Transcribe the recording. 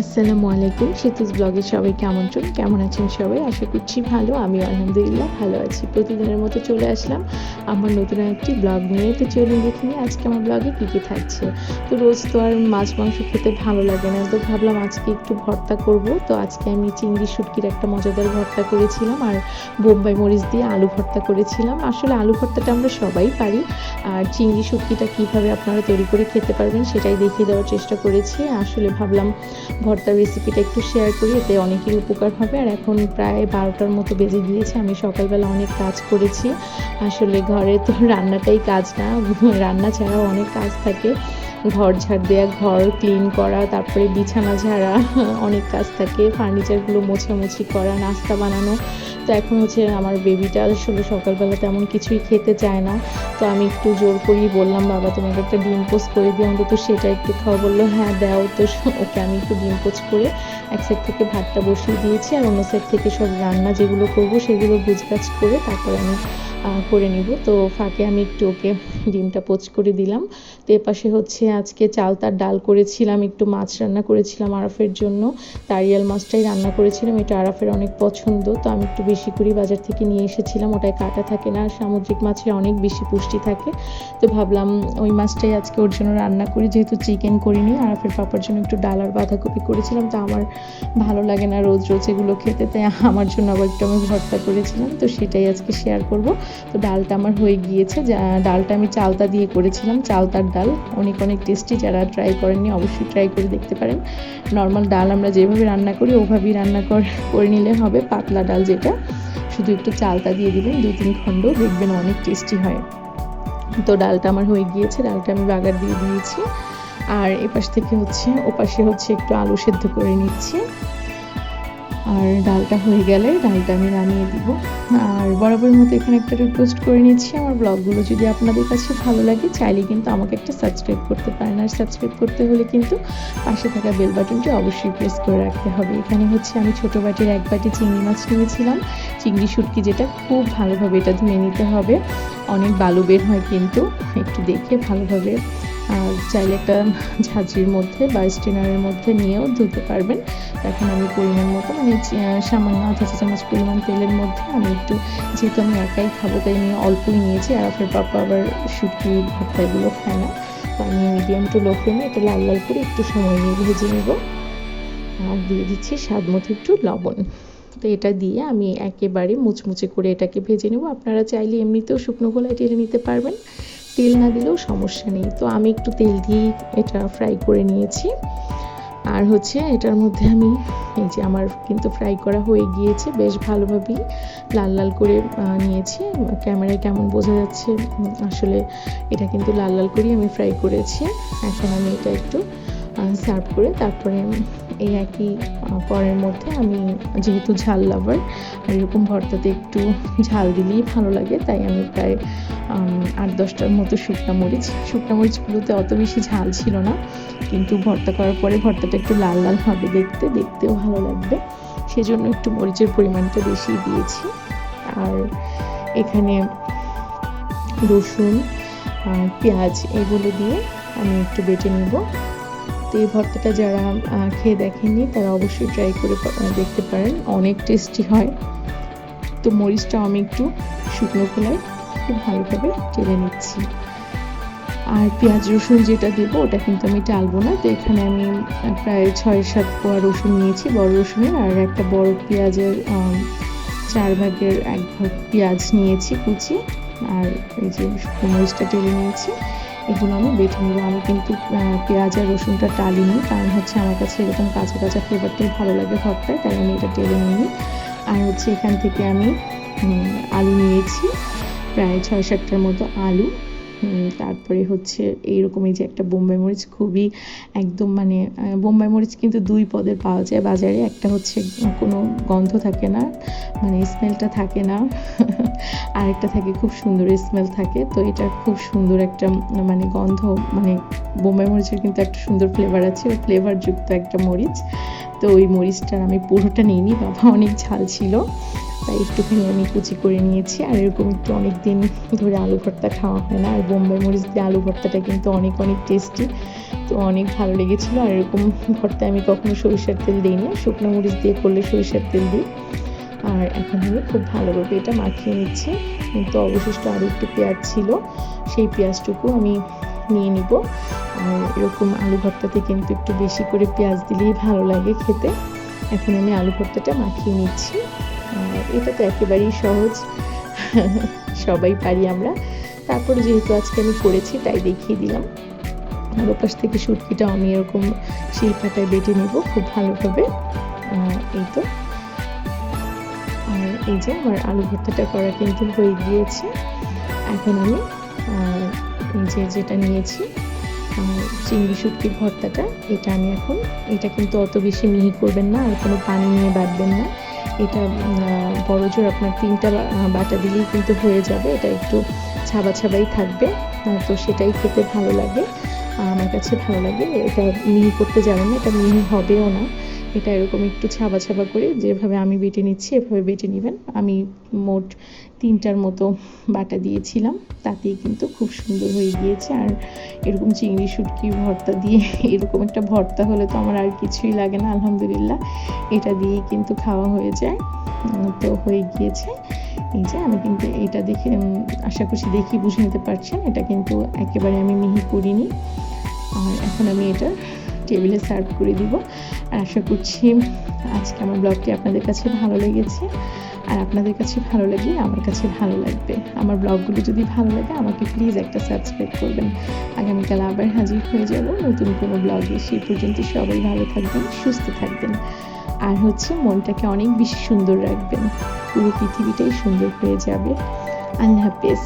আসসালামু আলাইকুম সেতুস ব্লগে সবাইকে আমন্ত্রণ। কেমন আছেন সবাই? আশা করছি ভালো, আমি আলহামদুলিল্লাহ ভালো আছি। প্রতিদিনের মতো চলে আসলাম আমার নতুন একটি ব্লগ নিয়ে। তো চলুন দেখে নিই আজকে আমার ব্লগে কী কী থাকছে। তো রোজ তো আর মাছ, মাংস খেতে ভালো লাগে না। তো ভাবলাম আজকে একটু ভর্তা করব। তো আজকে আমি চিংড়ি শুটকির একটা মজাদার ভর্তা করেছিলাম আর বোম্বাই মরিচ দিয়ে আলু ভর্তা করেছিলাম। আসলে আলু ভর্তাটা আমরা সবাই পারি। আর চিংড়ি শুটকিটা কীভাবে আপনারা তৈরি করে খেতে পারবেন সেটাই দেখিয়ে দেওয়ার চেষ্টা করেছি। আসলে ভাবলাম ভর্তার রেসিপিটা একটু শেয়ার করি, এতে অনেকের উপকার হবে। আর এখন প্রায় বারোটার মতো বেজে গিয়েছে, আমি সকালবেলা অনেক কাজ করেছি। আসলে ঘরে তো রান্নাটাই কাজ না, রান্না ছাড়াও অনেক কাজ থাকে। ঘর ঝাড় দেওয়া ঘর ক্লিন করা, তারপরে বিছানা ঝাড়া, অনেক কাজ থাকে। ফার্নিচারগুলো মোছামুছি করা, নাস্তা বানানো। তো এখন হচ্ছে আমার বেবিটা আসলে সকালবেলা তেমন কিছুই খেতে চায় না। তো আমি একটু জোর করেই বললাম, বাবা তোমাকে একটা ডিম পোস্ট করে দিই অন্তত সেটা একটু খাওয়া বলল হ্যাঁ দাও। তো ওকে আমি একটু ডিম পোস্ট করে এক সাইড থেকে ভাতটা বসিয়ে দিয়েছি, আর অন্য সাইড থেকে সব রান্না যেগুলো করব সেগুলো গুজগাছ করে তারপর আমি করে নিব। তো ফাঁকে আমি একটু ওকে ডিমটা পোচ করে দিলাম। তো এপাশে হচ্ছে আজকে চাল তার ডাল করেছিলাম, একটু মাছ রান্না করেছিলাম আরাফের জন্য। তারিয়াল মাছটাই রান্না করেছিলাম, এটা আরাফের অনেক পছন্দ। তো আমি একটু বেশি করে বাজার থেকে নিয়ে এসেছিলাম, ওটায় কাটা থাকে না, সামুদ্রিক মাছে অনেক বেশি পুষ্টি থাকে। তো ভাবলাম ওই মাছটাই আজকে ওর জন্য রান্না করি, যেহেতু চিকেন করিনি। আরাফের পাপার জন্য একটু ডাল আর বাঁধাকপি করেছিলাম, তো আমার ভালো লাগে না রোজ রোজ এগুলো খেতে, তাই আমার জন্য আবার একটু আমি ভর্তা করেছিলাম। তো সেটাই আজকে শেয়ার করব। তো ডালটা আমার হয়ে গিয়েছে। ডালটা আমি চালতা দিয়ে করেছিলাম, চালতার ডাল। অনেক অনেক টেস্টি যারা ট্রাই করেননি অবশ্যই ট্রাই করে দেখতে পারেন। নর্মাল ডাল আমরা যেভাবে রান্না করি, ওভাবেই রান্না করে নিলে হবে পাতলা ডাল যেটা। শুধু একটু চালতা দিয়ে দিবেন দুই তিন খণ্ড, দেখবেন অনেক টেস্টি হয়। তো ডালটা আমার হয়ে গিয়েছে, ডালটা আমি বাগার দিয়ে দিয়েছি। আর এপাশ থেকে হচ্ছে, ওপাশে হচ্ছে একটু আলু সেদ্ধ করে নিচ্ছি। আর ডালটা হয়ে গেলে ডালটা আমি নামিয়ে দিব। আর বরাবরের মতো এখানে একটা রিকোয়েস্ট করে নিচ্ছি, আমার ব্লগগুলো যদি আপনাদের কাছে ভালো লাগে, চাইলে কিন্তু আমাকে একটা সাবস্ক্রাইব করতে পারেন। আর সাবস্ক্রাইব করতে হলে কিন্তু পাশে থাকা বেল বাটনটি অবশ্যই প্রেস করে রাখতে হবে। এখানে হচ্ছে আমি ছোটো বাটির এক বাটি চিংড়ি মাছ নিয়েছিলাম। চিংড়ি শুটকি যেটা খুব ভালোভাবে এটা ধুয়ে নিতে হবে। অনেক বালু বের হয় কিন্তু, একটু দেখে ভালোভাবে চাইলে একটা ঝাঁঝরির মধ্যে বা স্টিনারের মধ্যে নিয়েও ধুতে পারবেন। এখন আমি পরিমাণ মতো আমি সামান্য আধা চা চামচ পরিমাণ তেলের মধ্যে আমি একটু, যেহেতু আমি একাই খাব, তাই নিয়ে অল্পই নিয়েছি। আর আপনার পাপা আবার শুটকি ভর্তা এগুলো খায় না, তো আমি মিডিয়াম টু লো ফ্লেমে এটা লাল লাল করে একটু সময় নিয়ে ভেজে নেব। আর দিয়ে দিচ্ছি স্বাদ মতো একটু লবণ। তো এটা দিয়ে আমি একেবারে মুচমুচে করে এটাকে ভেজে নেব। আপনারা চাইলে এমনিতেও শুকনো গোলায় টেলে নিতে পারবেন। তেল না দিলেও সমস্যা নেই। তো আমি একটু তেল দিয়ে এটা ফ্রাই করে নিয়েছি। আর হচ্ছে এটার মধ্যে আমি এই যে আমার কিন্তু ফ্রাই করা হয়ে গিয়েছে, বেশ ভালোভাবেই লাল লাল করে নিয়েছি। ক্যামেরায় কেমন বোঝা যাচ্ছে আসলে এটা কিন্তু লাল লাল করেই আমি ফ্রাই করেছি। এখন আমি এটা একটু সার্ভ করে তারপরে এই একই পরের মধ্যে আমি যেহেতু ঝাল লাভার আর এরকম ভর্তাতে একটু ঝাল দিলেই ভালো লাগে, তাই আমি প্রায় আট দশটার মতো শুকনা মরিচ, শুকনা মরিচগুলোতে অত বেশি ঝাল ছিল না, কিন্তু ভর্তা করার পরে ভর্তাটা একটু লাল লাল হবে দেখতে, দেখতেও ভালো লাগবে, সেজন্য একটু মরিচের পরিমাণটা বেশি দিয়েছি, আর এখানে রসুন পেঁয়াজ এগুলো দিয়ে আমি একটু বেটে নেব তো এই ভর্তাটা যারা খেয়ে দেখেননি, তারা অবশ্যই ট্রাই করে দেখতে পারেন। অনেক টেস্টি হয়। তো মরিচটা আমি একটু শুকনো খোলায় খুব ভালোভাবে টেনে নিচ্ছি। আর পেঁয়াজ, রসুন যেটা দেবো, ওটা কিন্তু আমি টালবো না। তো এখানে আমি প্রায় ছয় সাত কোয়া রসুন নিয়েছি, বড় রসুনের আর একটা বড় পেঁয়াজের চার ভাগের এক ভাগ পেঁয়াজ নিয়েছি কুচি। আর এই যে মরিচটা টেলে নিয়েছি। এগুলো আমি বেটে নিলাম। আমি কিন্তু পেঁয়াজ আর রসুনটা টালিনি, কারণ হচ্ছে আমার কাছে এরকম কাঁচা কাঁচা ফ্লেভারটাই ভালো লাগে ভর্তায়, তাই আমি এটা টেলে নিই আর হচ্ছে এখান থেকে আমি আলু নিয়েছি, প্রায় ছয় সাতটার মতো আলু। তারপরে হচ্ছে এইরকমই যে একটা বোম্বাই মরিচ খুবই একদম মানে বোম্বাই মরিচ কিন্তু দুই পদের পাওয়া যায় বাজারে। একটা হচ্ছে কোনো গন্ধ থাকে না মানে স্মেলটা থাকে না, আরেকটা থাকে খুব সুন্দর স্মেল থাকে। তো এটা খুব সুন্দর একটা মানে গন্ধ মানে বোম্বাই মরিচের কিন্তু একটা সুন্দর ফ্লেভার আছে, ওই ফ্লেভারযুক্ত একটা মরিচ। তো ওই মরিচটার আমি পুরোটা নিইনি, বাবা অনেক ঝাল ছিল। তাই একটুখানি আমি কুচি করে নিয়েছি। আর এরকম একটু অনেক দিন ধরে আলু ভর্তা খাওয়া হয় না। আর বোম্বাই মরিচ দিয়ে আলু ভর্তাটা কিন্তু অনেক অনেক টেস্টি তো অনেক ভালো লেগেছিলো। আর এরকম ভর্তায় আমি কখনো সরিষার তেল দিই না শুকনো মরিচ দিয়ে করলে সরিষার তেল দিই। আর এখন আমি খুব ভালোভাবে এটা মাখিয়ে নিচ্ছি। তো অবশিষ্ট আরও একটু পেঁয়াজ ছিল। সেই পেঁয়াজটুকু আমি নিয়ে নিব। আর এরকম আলু ভর্তাতে কিন্তু একটু বেশি করে পেঁয়াজ দিলেই ভালো লাগে খেতে। এখন আমি আলু ভর্তাটা মাখিয়ে নিচ্ছি। এটা তো একেবারেই সহজ। সবাই পারি আমরা। তারপর যেহেতু আজকে আমি করেছি, তাই দেখিয়ে দিলাম। আর ওপাশ থেকে সুটকিটা আমি এরকম শিলপাটায় বেটে নেব, খুব ভালোভাবে। এই তো। আর এই যে আমার আলু ভর্তাটা করা কিন্তু হয়ে গিয়েছে। এখন আমি যে যেটা নিয়েছি চিংড়ি শুটকির ভর্তাটা, এটা আমি এখন, এটা কিন্তু অত বেশি মিহি করবেন না, আর কোনো পানি নিয়ে বাঁধবেন না। এটা বড় জোর আপনার তিনটা বাটা দিলেই কিন্তু হয়ে যাবে। এটা একটু ছাবা ছাবাই থাকবে। তো সেটাই খেতে ভালো লাগে। আমার কাছে ভালো লাগে। এটা মিহি করতে যাবে না, এটা মিহি হবেও না। এটা এরকম একটু ছাবা ছাবা করে যেভাবে আমি বেটে নিচ্ছি, এভাবে বেটে নেবেন। আমি মোট তিনটার মতো বাটা দিয়েছিলাম, তাতেই কিন্তু খুব সুন্দর হয়ে গিয়েছে। আর এরকম চিংড়ি, শুটকি, ভর্তা দিয়ে এরকম একটা ভর্তা হলে তো আমার আর কিছুই লাগে না, আলহামদুলিল্লাহ। এটা দিয়েই কিন্তু খাওয়া হয়ে যায়। তো হয়ে গিয়েছে। এই যে আমি কিন্তু এটা দেখে আশা করছি দেখি বুঝে নিতে পারছেন। এটা কিন্তু একেবারে আমি মিহি করিনি। আর এখন আমি এটা টেবিলে সার্ভ করে দিব। আর আশা করছি আজকে আমার ব্লগটি আপনাদের কাছে ভালো লেগেছে। আর আপনাদের কাছে ভালো লাগলে আমার কাছে ভালো লাগবে। আমার ব্লগগুলো যদি ভালো লাগে, আমাকে প্লিজ একটা সাবস্ক্রাইব করবেন। আগামীকাল আবার হাজির হয়ে যাব নতুন কোনো ব্লগে। সেই পর্যন্ত সবাই ভালো থাকবেন, সুস্থ থাকবেন। আর হচ্ছে মনটাকে অনেক বেশি সুন্দর রাখবেন। পুরো পৃথিবীটাই সুন্দর হয়ে যাবে। আল্লাহ হাফেজ।